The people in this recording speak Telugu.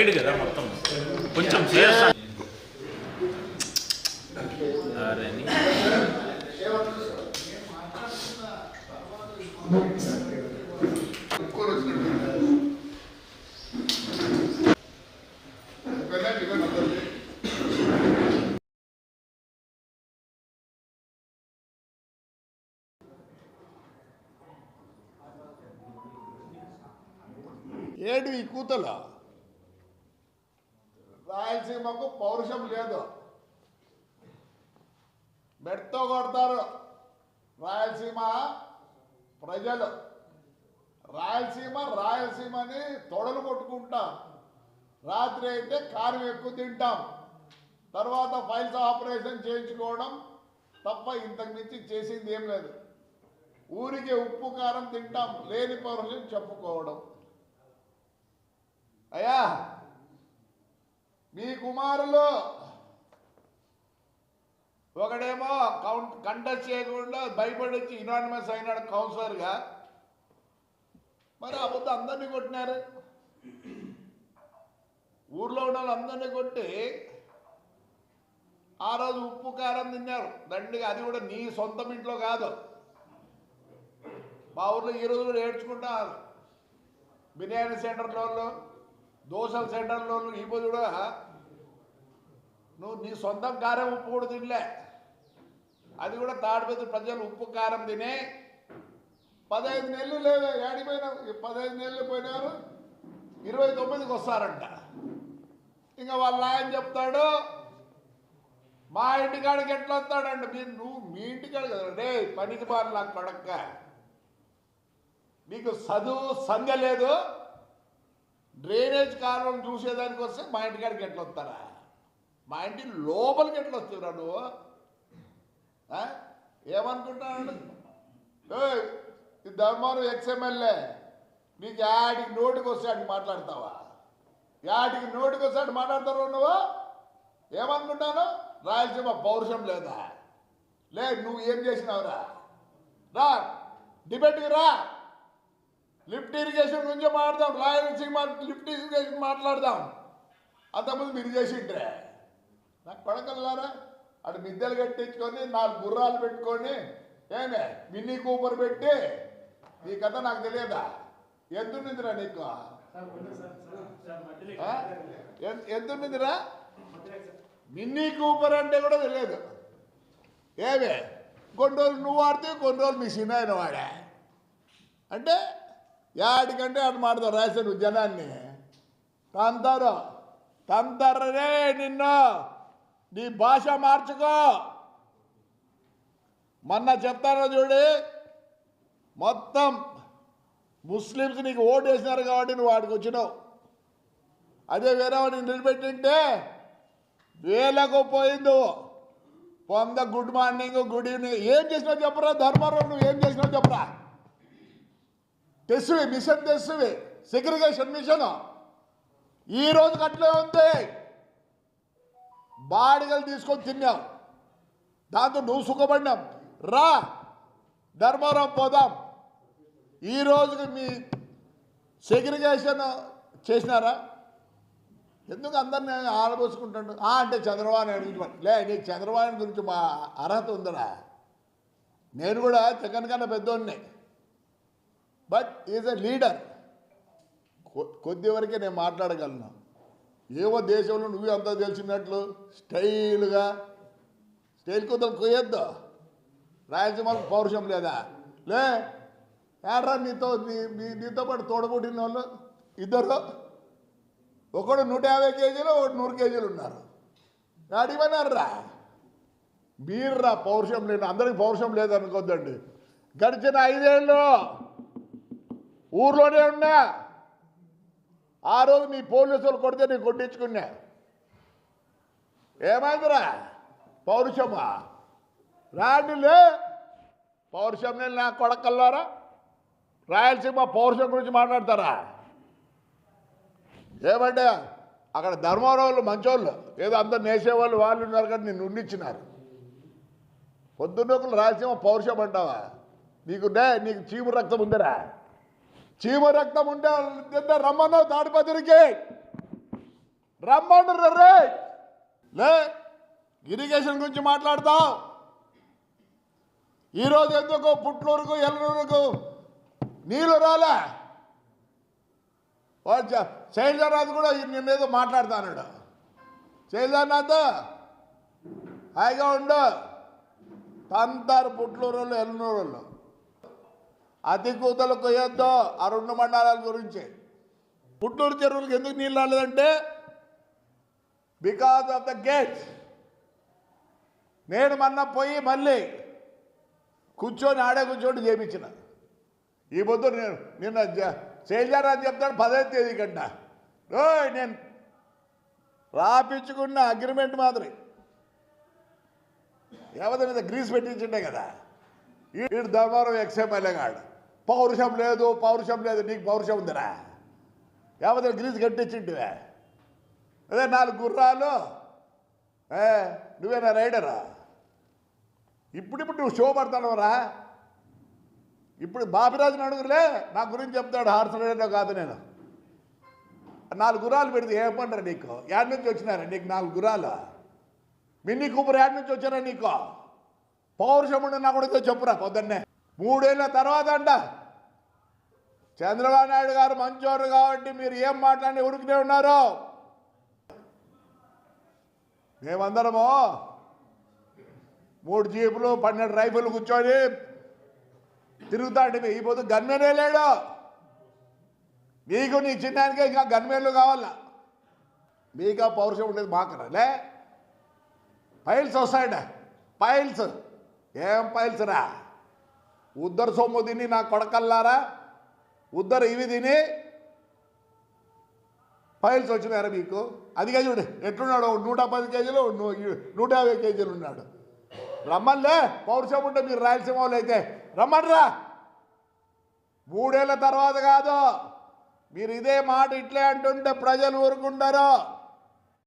వైడ్ కదా మొత్తం కొంచెం సీరియస్. ఏడు ఈ కూతల రాయలసీమకు పౌరుషం లేదు. మెట్తో కొడతారు రాయలసీమ ప్రజలు. రాయలసీమ రాయలసీమని తొడలు కొట్టుకుంటాం. రాత్రి అయితే కారం ఎక్కువ తింటాం. తర్వాత ఫైల్స్ ఆపరేషన్ చేయించుకోవడం తప్ప ఇంతకు మించి చేసింది ఏం లేదు. ఊరికే ఉప్పు కారం తింటాం లేని పౌరుషం చెప్పుకోవడం. అయ్యా! మీ కుమారులు. ఒకడేమో కౌంట్ కంటెస్ట్ చేయకుండా భయపడి వచ్చి ఇనానిమస్ అయినాడు కౌన్సిలర్గా. మరి ఆ పొద్దు అందరినీ కొట్టినారు. ఊర్లో ఉన్న వాళ్ళందరినీ కొట్టి ఆ రోజు ఉప్పు కారం తిన్నారు. దండిగా అది కూడా నీ సొంతం ఇంట్లో కాదు. మా ఊర్లో ఈ రోజు కూడా ఏడ్చుకుంటారు బిర్యానీ సెంటర్లో వాళ్ళు, దోశల సెంటర్లో ఇప్పుడు ఈ కూడా నువ్వు నీ సొంతం కారం ఉప్పు కూడా తినలే. అది కూడా తాడిపత్రి ప్రజలు ఉప్పు కారం తినే పదహైదు నెలలు లేదా ఏడిపోయినా పదహైదు నెలలు పోయినారు ఇరవై తొమ్మిదికి వస్తారంట. ఇంకా వాళ్ళ ఆయన చెప్తాడు మా ఇంటికాడికి ఎట్లా వస్తాడంట. మీరు నువ్వు మీ ఇంటికాడ కదా. రే పనికి బాగా నాకు కొడక్క నీకు చదువు సంధ్య లేదు డ్రైనేజ్ కాలువలు చూసేదానికి వస్తే మా ఇంటికాడికి ఎట్లా వస్తారా? మా ఇంటి లోపలికి ఎట్లా వస్తురా నువ్వు? ఆ? ఏమనుకుంటున్నాడు? ఈ ధర్మారం ఎక్స్ఎమ్మెల్యే నీకు యాడికి నోటికి వస్తే మాట్లాడతావా? యాడికి నోటికి వస్తే అటు మాట్లాడతారు నువ్వు? ఏమనుకుంటాను రాయలసీమ పౌరుషం లేదా? లే నువ్వు ఏం చేసినావురా? రా డిబేట్కి రా. లిఫ్ట్ ఇరిగేషన్ గురించి మాట్లాడదాం. రాయలసీమ లిఫ్ట్ ఇరిగేషన్ మాట్లాడదాం. అంతకుముందు మీరు చేసిండ్రే. నాకు పడకల్లారా? అటు మిద్దెలు కట్టించుకొని నాలుగు గుర్రాలు పెట్టుకొని ఏమే మినీ కూపర్ పెట్టి నీ కథ నాకు తెలియదా? ఎందుండిందిరా నీకు? ఎందుండిందిరా ఎంత- మినీ కూపర్ అంటే కూడా తెలియదు. ఏమే కొన్ని రోజులు నువ్వు వాడితే కొన్ని రోజులు మీ సినాయన వాడా. అంటే యాడికంటే అటు మాడతావు రాశాను జనాన్ని? తంతారు తంతర్రే నిన్ను. నీ భాష మార్చుకో. మొన్న చెప్తాను చూడు మొత్తం ముస్లిమ్స్ నీకు ఓటు వేసినారు కాబట్టి నువ్వు వాడికి వచ్చినావు. అదే వేరే వాడిని నిలబెట్టింటే వేలకు పోయింది పొంద గుడ్ మార్నింగ్ గుడ్ ఈవినింగ్. ఏం చేసినావు చెప్పరా? ధర్మారావు నువ్వు ఏం చేసినావు చెప్పరా? తెస్సువి మిషన్ తెస్సువి సెగ్రిగేషన్ మిషన్. ఈ రోజుకి అట్లే ఉంది బాడిగలు తీసుకొని తిన్నాం. దాంతో నువ్వు సుఖపడినాం. రా ధర్మవరం పోదాం. ఈ రోజుకి మీ సెగ్రిగేషన్ చేసినారా? ఎందుకు అందరిని ఆడబోసుకుంటాడు ఆ అంటే చంద్రబాబు నాయుడు లే నీకు చంద్రబాబు గురించి మా అర్హత ఉందరా. నేను కూడా జగన్ కన్నా పెద్దోడిని. బట్ ఈజ్ ఎ లీడర్ కొద్ది వరకే నేను మాట్లాడగలను. ఏవో దేశంలో నువ్వే అంతా తెలిసినట్లు స్టైల్గా స్టైల్ కొద్దిగా కొయ్యొద్దు. రాయలసీమకు పౌరుషం లేదా? లే ఏడ్రా నీతో నీ- నీతో పాటు తోడబుట్టిన వాళ్ళు ఇద్దరు. ఒకడు నూట యాభై కేజీలు ఒకటి నూరు కేజీలు ఉన్నారు. అడిగిపోయినారా మీర్రా పౌరుషం లేదు అందరికి పౌరుషం లేదనుకోద్దండి. గడిచిన ఐదేళ్ళు ఊర్లోనే ఉన్నా. ఆ రోజు మీ పోలీసులు కొడితే నేను కొట్టించుకున్నా. ఏమైందిరా? పౌరుషమా? రాండిలే. పౌరుషం నేను నా కొడకల్లారా? రాయలసీమ పౌరుషం గురించి మాట్లాడతారా? ఏమంటే అక్కడ ధర్మవరం వాళ్ళు మంచోళ్ళు ఏదో అందరు నేసేవాళ్ళు వాళ్ళు ఉన్నారు కానీ నిన్ను ఉండిచ్చినారు. పొద్దున్నొకలు రాయలసీమ పౌరుషం అంటావా? నీకు నీకు చీము రక్తం ఉందిరా. చీమ రక్తం ఉంటే ఇద్దరు రమ్మన్నావు తాడిపత్రికి. రమ్మంటారు రే. లే ఇరిగేషన్ గురించి మాట్లాడతాం ఈరోజు ఎందుకు పుట్లూరుకు ఎల్లూరుకు నీళ్ళు రాలే? శైలజానాథ్ కూడా నిన్నేదో మాట్లాడుతాడు శైలజానాథ్ హాయిగా ఉండు. తంతారు పుట్లూరు వాళ్ళు ఎల్లూరు వాళ్ళు అతి కూతలు కొయ్యొద్దు ఆ రెండు మండలాల గురించి. పుట్టూరు చెరువులకు ఎందుకు నీళ్ళు రాలేదంటే? బికాస్ ఆఫ్ ద గేట్ నేను మొన్న పోయి మళ్ళీ కూర్చొని ఆడే కూర్చొని చేయించిన ఈ పొద్దు నేను నిన్న శైలజారాజు చెప్తాడు పదహైదు తేదీ కంట ఓయ్ నేను రాపించుకున్న అగ్రిమెంట్ మాదిరి. ఏవద మీద గ్రీస్ పెట్టించిండే కదా? వీడు ధర్మారం ఎక్స్ఎంఎల్ఏ గాడు పౌరుషం లేదు పౌరుషం లేదు నీకు పౌరుషం ఉందిరా. ఏవద గ్రీజ్ కట్టించింటివే అదే నాలుగు గుర్రాలు ఏ నువ్వేనా రైడరా? ఇప్పుడిప్పుడు నువ్వు షో పడతానవరా? ఇప్పుడు బాపిరాజుని అడుగులే నా గురించి చెప్తాడు హార్స్ రైడర్లో కాదు నేను. నాలుగు గుర్రాలు పెడితే ఏమంటారు నీకు? యాడ్ నుంచి వచ్చినారా నీకు నాలుగు గుర్రాలు? మిన్ని కూపర్ యాడ్ నుంచి వచ్చారా నీకు? పౌరుషం ఉండి నా కొడుకు చెప్పురా పొద్దున్నే. మూడేళ్ళ తర్వాత అంట చంద్రబాబు నాయుడు గారు మంచోరు కాబట్టి మీరు ఏం మాట్లాడి ఉరికినే ఉన్నారు. మేమందరము మూడు జీపులు పన్నెండు రైఫిల్ కూర్చొని తిరుగుతాండి ఈ పొద్దు గన్మెనే లేడు. నీకు నీ చిన్నానికే ఇంకా గన్మెన్లు కావాలా? మీకు పౌరుషం ఉండేది మాకరాలే పైల్స్ వస్తాయండి పైల్స్. ఏం పైల్స్ రా? ఉద్దరు సొమ్ము తిని నా కొడకల్లారా? ఉద్దరు ఇవి తిని పైల్స్ వచ్చినారా మీకు? అదిగా చూడు ఎట్లున్నాడు? నూట పది కేజీలు నూట యాభై కేజీలు ఉన్నాడు. రమ్మన్లే పౌరుషం ఉంటే మీరు రాయలసీమ వాళ్ళు అయితే. రమ్మన్రా. మూడేళ్ళ తర్వాత కాదు. మీరు ఇదే మాట ఇట్లే అంటుంటే ప్రజలు ఊరుకుంటారు.